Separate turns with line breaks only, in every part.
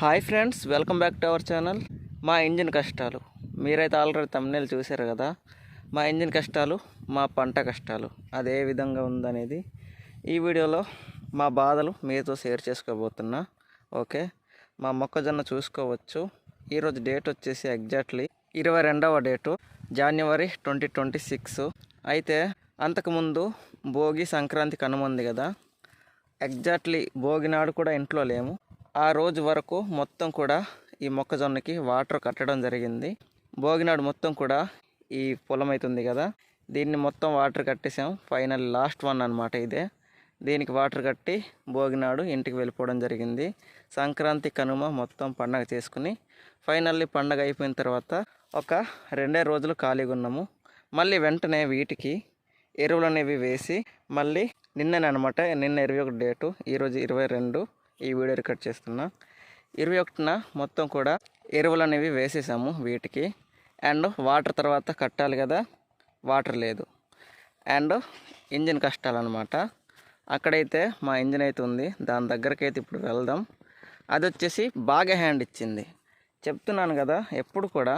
Hi friends welcome back to our channel. మా engine కష్టాలు. మీరైతే ఆల్రెడీ తమ్నేలు చూశారు కదా. మా ఇంజిన్ కష్టాలు మా పంట కష్టాలు అది ఏ విధంగా ఉందనేది ఈ వీడియోలో మా బాధలు మీతో షేర్ చేసుకోబోతున్నా. ఓకే? మా మొక్కజొన్న చూసుకోవచ్చు. ఈరోజు డేట్ వచ్చేసి ఎగ్జాక్ట్లీ ఇరవై రెండవ డేటు జనవరి ట్వంటీ ట్వంటీ సిక్స్ అయితే అంతకుముందు భోగి సంక్రాంతి కనుమంది కదా. ఎగ్జాక్ట్లీ భోగి నాడు కూడా ఇంట్లో లేము. ఆ రోజు వరకు మొత్తం కూడా ఈ మొక్కజొన్నకి వాటర్ కట్టడం జరిగింది. భోగినాడు మొత్తం కూడా ఈ పొలం అవుతుంది కదా. దీన్ని మొత్తం వాటర్ కట్టేసాం. ఫైనల్ లాస్ట్ వన్ అనమాట ఇదే. దీనికి వాటర్ కట్టి భోగినాడు ఇంటికి వెళ్ళిపోవడం జరిగింది. సంక్రాంతి కనుమ మొత్తం పండగ చేసుకుని ఫైనల్లీ పండగ అయిపోయిన తర్వాత ఒక రెండే రోజులు ఖాళీగా ఉన్నాము. మళ్ళీ వెంటనే వీటికి ఎరువులు అనేవి వేసి మళ్ళీ నిన్ననే అనమాట నిన్న ఇరవై ఒక డేటు ఈరోజు ఇరవై రెండు. ఈ వీడియో రికార్డ్ చేస్తున్నా. ఇరవై ఒకటిన మొత్తం కూడా ఎరువులు అనేవి వేసేసాము వీటికి. అండ్ వాటర్ తర్వాత కట్టాలి కదా వాటర్ లేదు. అండ్ ఇంజిన్ కష్టాలన్నమాట. అక్కడైతే మా ఇంజిన్ అయితే ఉంది దాని దగ్గరికి అయితే ఇప్పుడు వెళ్దాం. అది వచ్చేసి బాగా హ్యాండ్ ఇచ్చింది. చెప్తున్నాను కదా ఎప్పుడు కూడా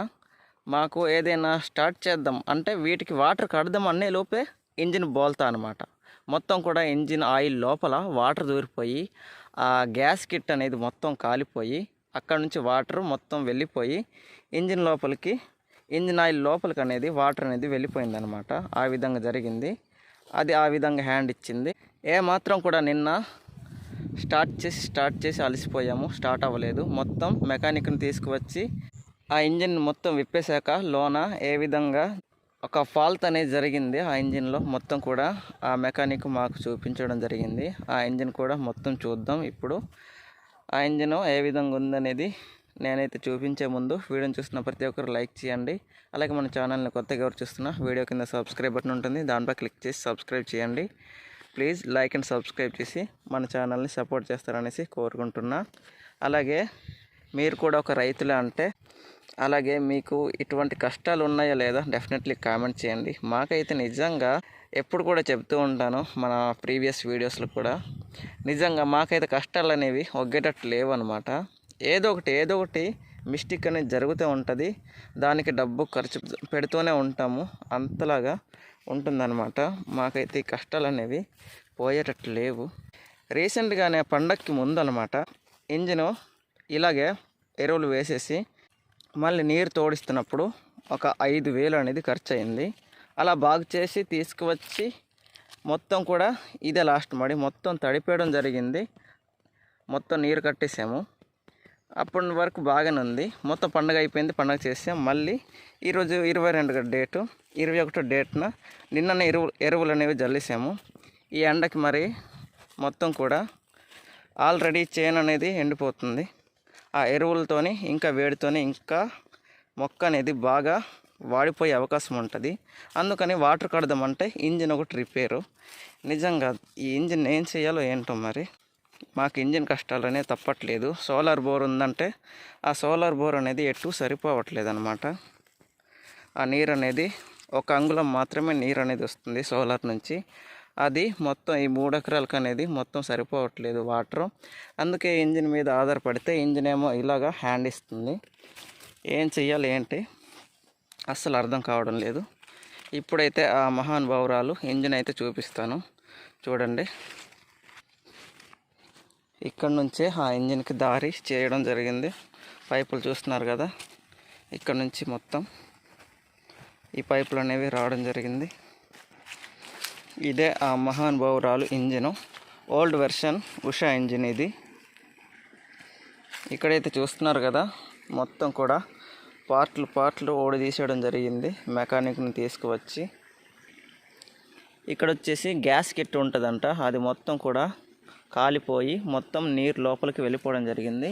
మాకు ఏదైనా స్టార్ట్ చేద్దాం అంటే వీటికి వాటర్ కడదాం అనే లోపే ఇంజిన్ బోల్తా అనమాట మొత్తం కూడా ఇంజిన్ ఆయిల్ లోపల వాటర్ దూరిపోయి ఆ గ్యాస్ కిట్ అనేది మొత్తం కాలిపోయి అక్కడ నుంచి వాటర్ మొత్తం వెళ్ళిపోయి ఇంజిన్ లోపలికి ఇంజిన్ ఆయిల్ లోపలికి అనేది వాటర్ అనేది వెళ్ళిపోయింది అనమాట ఆ విధంగా జరిగింది. అది ఆ విధంగా హ్యాండ్ ఇచ్చింది. ఏ మాత్రం కూడా నిన్న స్టార్ట్ చేసి స్టార్ట్ చేసి అలసిపోయాము. స్టార్ట్ అవ్వలేదు. మొత్తం మెకానిక్ని తీసుకువచ్చి ఆ ఇంజిన్ మొత్తం విప్పేశాక లోన ఏ విధంగా ఒక ఫాల్ట్ అనేది జరిగింది ఆ ఇంజిన్లో. మొత్తం కూడా ఆ మెకానిక్ మాకు చూపించడం జరిగింది. ఆ ఇంజిన్ కూడా మొత్తం చూద్దాం ఇప్పుడు. ఆ ఇంజిన్ ఏ విధంగా ఉందనేది నేనైతే చూపించే ముందు వీడియోని చూస్తున్న ప్రతి ఒక్కరు లైక్ చేయండి. అలాగే మన ఛానల్ని కొత్తగా ఎవరు చూస్తున్నా వీడియో కింద సబ్స్క్రైబ్ బటన్ ఉంటుంది. దానిపై క్లిక్ చేసి సబ్స్క్రైబ్ చేయండి. ప్లీజ్ లైక్ అండ్ సబ్స్క్రైబ్ చేసి మన ఛానల్ని సపోర్ట్ చేస్తారనేసి కోరుకుంటున్నా. అలాగే మీరు కూడా ఒక రైతులే అంటే అలాగే మీకు ఇటువంటి కష్టాలు ఉన్నాయా లేదా డెఫినెట్లీ కామెంట్ చేయండి. మాకైతే నిజంగా ఎప్పుడు కూడా చెప్తూ ఉంటాను మన ప్రీవియస్ వీడియోస్లో కూడా. నిజంగా మాకైతే కష్టాలు అనేవి ఒగ్గేటట్టు లేవు అనమాట ఏదో ఒకటి ఏదో ఒకటి మిస్టేక్ అనేది జరుగుతూ ఉంటుంది. దానికి డబ్బు ఖర్చు పెడుతూనే ఉంటాము. అంతలాగా ఉంటుందన్నమాట. మాకైతే ఈ కష్టాలు అనేవి పోయేటట్టు లేవు. రీసెంట్గానే పండక్కి ముందు అనమాట ఇంజిన్ ఇలాగే ఎరువులు వేసేసి మళ్ళీ నీరు తోడిస్తున్నప్పుడు ఒక ఐదు వేలు అనేది ఖర్చు అయింది అలా బాగు చేసి తీసుకువచ్చి మొత్తం కూడా ఇదే లాస్ట్ మడి. మొత్తం తడిపేయడం జరిగింది. మొత్తం నీరు కట్టేసాము. అప్పటి వరకు బాగానే ఉంది. మొత్తం పండగ అయిపోయింది. పండగ చేసాం. మళ్ళీ ఈరోజు ఇరవై రెండు డేటు. ఇరవై ఒకటో డేట్న నిన్ననే ఎరువు ఎరువులు అనేవి జల్లేసాము. ఈ ఎండకి మరి మొత్తం కూడా ఆల్రెడీ చేను అనేది ఎండిపోతుంది. ఆ ఎరువులతోని ఇంకా వేడితోని ఇంకా మొక్క అనేది బాగా వాడిపోయే అవకాశం ఉంటుంది. అందుకని వాటర్ కడదామంటే ఇంజిన్ ఒకటి రిపేరు. నిజంగా ఈ ఇంజిన్ ఏం చేయాలో ఏంటో మరి? మాకు ఇంజిన్ కష్టాలు అనేది తప్పట్లేదు. సోలార్ బోర్ ఉందంటే ఆ సోలార్ బోర్ అనేది ఎటు సరిపోవట్లేదు అనమాట ఆ నీరు అనేది ఒక అంగుళం మాత్రమే నీరు అనేది వస్తుంది సోలార్ నుంచి. అది మొత్తం ఈ మూడు ఎకరాలకు అనేది మొత్తం సరిపోవట్లేదు వాటర్. అందుకే ఇంజిన్ మీద ఆధారపడితే ఇంజిన్ ఏమో ఇలాగా హ్యాండ్ ఇస్తుంది. ఏం చెయ్యాలి ఏంటి? అస్సలు అర్థం కావడం లేదు. ఇప్పుడైతే ఆ మహానుభావురాలు ఇంజిన్ అయితే చూపిస్తాను. చూడండి. ఇక్కడ నుంచే ఆ ఇంజిన్కి దారి చేయడం జరిగింది. పైపులు చూస్తున్నారు కదా. ఇక్కడ నుంచి మొత్తం ఈ పైపులు అనేవి రావడం జరిగింది. ఇదే ఆ మహానుభావురాలు engine. Old version Usha engine ఇది. ఇక్కడైతే చూస్తున్నారు కదా మొత్తం కూడా పార్ట్లు పార్ట్లు ఓడి తీసేయడం జరిగింది మెకానిక్ని తీసుకువచ్చి. ఇక్కడ వచ్చేసి గ్యాస్ కిట్ ఉంటుందంట అది మొత్తం కూడా కాలిపోయి మొత్తం నీరు లోపలికి వెళ్ళిపోవడం జరిగింది.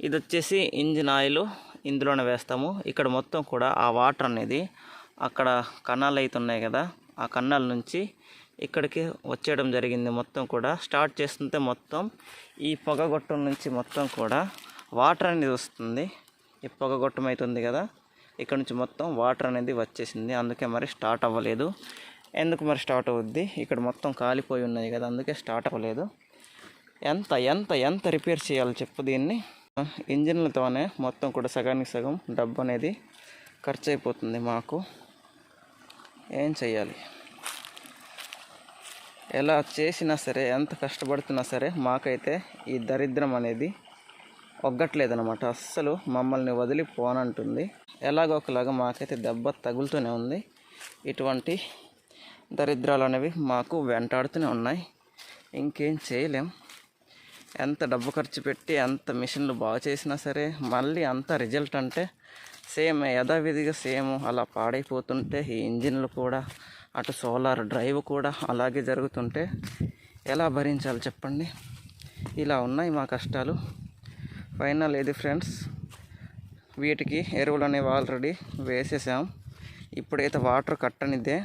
ఇది వచ్చేసి ఇంజిన్ ఆయిల్ ఇందులోనే వేస్తాము. ఇక్కడ మొత్తం కూడా ఆ వాటర్ అనేది అక్కడ కన్నాలు అయితే ఉన్నాయి కదా ఆ కన్నాల నుంచి ఇక్కడికి వచ్చేయడం జరిగింది. మొత్తం కూడా స్టార్ట్ చేస్తుంటే మొత్తం ఈ పొగగొట్టం నుంచి మొత్తం కూడా వాటర్ అనేది వస్తుంది. ఈ పొగగొట్టం అవుతుంది కదా ఇక్కడ నుంచి మొత్తం వాటర్ అనేది వచ్చేసింది. అందుకే మరి స్టార్ట్ అవ్వలేదు. ఎందుకు మరి స్టార్ట్ అవుద్ది? ఇక్కడ మొత్తం కాలిపోయి ఉన్నాయి కదా అందుకే స్టార్ట్ అవ్వలేదు. ఎంత ఎంత ఎంత రిపేర్ చేయాలి చెప్పు దీన్ని? ఇంజిన్లతోనే మొత్తం కూడా సగానికి సగం డబ్బు అనేది ఖర్చు అయిపోతుంది మాకు. ఏం చేయాలి ఎలా చేసినా సరే ఎంత కష్టపడుతున్నా సరే మాకైతే ఈ దరిద్రం అనేది ఒగ్గట్లేదనమాట అస్సలు మమ్మల్ని వదిలి పోనంటుంది ఎలాగో ఒకలాగా మాకైతే దెబ్బ తగులుతూనే ఉంది. ఇటువంటి దరిద్రాలు అనేవి మాకు వెంటాడుతూనే ఉన్నాయి. ఇంకేం చేయలేం. ఎంత డబ్బు ఖర్చు పెట్టి ఎంత మిషన్లు బాగా చేసినా సరే మళ్ళీ అంత రిజల్ట్ అంటే సేమ్ యథావిధిగా సేమ్ అలా పాడైపోతుంటే ఈ ఇంజిన్లు కూడా అటు సోలార్ డ్రైవ్ కూడా అలాగే జరుగుతుంటే ఎలా భరించాలి చెప్పండి? ఇలా ఉన్నాయి మా కష్టాలు. ఫైనల్ ఇది ఫ్రెండ్స్. వీటికి ఎరువులు అనేవి ఆల్రెడీ వేసేసాం. ఇప్పుడైతే వాటర్ కట్టనిదే.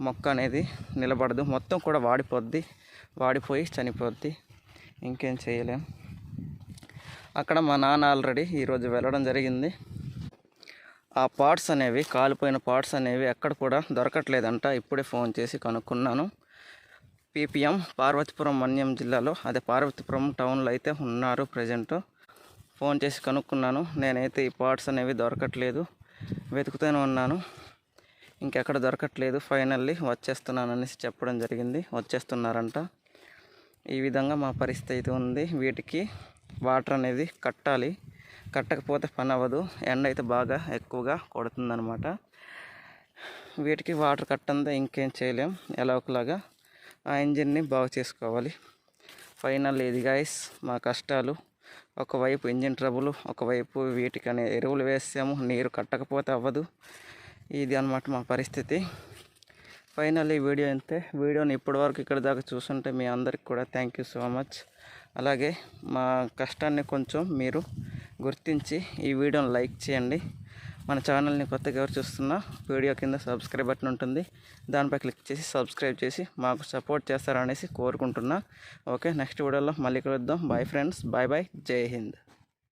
మొక్క అనేది నిలబడదు. మొత్తం కూడా వాడిపోద్ది. వాడిపోయి చనిపోద్ది. ఇంకేం చేయలేం. అక్కడ మా నాన్న ఆల్రెడీ ఈరోజు వెళ్ళడం జరిగింది. ఆ పార్ట్స్ అనేవి కాలిపోయిన పార్ట్స్ అనేవి ఎక్కడ కూడా దొరకట్లేదంట. ఇప్పుడే ఫోన్ చేసి కనుక్కున్నాను. పీపీఎం పార్వతీపురం మన్యం జిల్లాలో అదే పార్వతీపురం టౌన్లో అయితే ఉన్నారు ప్రజెంట్. ఫోన్ చేసి కనుక్కున్నాను. నేనైతే ఈ పార్ట్స్ అనేవి దొరకట్లేదు. వెతుకుతూనే ఉన్నాను. ఇంకెక్కడ దొరకట్లేదు. ఫైనల్లీ వచ్చేస్తున్నాను అనేసి చెప్పడం జరిగింది. వచ్చేస్తున్నారంట. ఈ విధంగా మా పరిస్థితి అయితే ఉంది. వీటికి వాటర్ అనేది కట్టాలి. కట్టకపోతే పని అవ్వదు ఎండ అయితే బాగా ఎక్కువగా కొడుతుందనమాట వీటికి వాటర్ కట్టందే ఇంకేం చేయలేం. ఎలా ఒకలాగా ఆ ఇంజిన్ని బాగు చేసుకోవాలి. ఫైనల్ ఇది గాయస్ మా కష్టాలు. ఒకవైపు ఇంజిన్ ట్రబుల్ ఒకవైపు అనే ఎరువులు వేసాము. నీరు కట్టకపోతే అవ్వదు. ఇది అనమాట మా పరిస్థితి. ఫైనల్ ఈ వీడియో అంతే వీడియోని ఇప్పటివరకు ఇక్కడ దాకా చూస్తుంటే మీ అందరికి కూడా థ్యాంక్ యూ సో మచ్ అలాగే మా కష్టాన్ని కొంచెం మీరు గుర్తించి ఈ వీడియోని లైక్ చేయండి. మన ఛానల్ని కొత్తగా ఎవరు చూస్తున్నా వీడియో కింద సబ్స్క్రైబ్ బటన్ ఉంటుంది. దానిపై క్లిక్ చేసి సబ్స్క్రైబ్ చేసి మాకు సపోర్ట్ చేస్తారనేసి కోరుకుంటున్నా. ఓకే నెక్స్ట్ వీడియోలో మళ్ళీ కలుద్దాం. Bye friends. బాయ్ బాయ్ జై హింద్.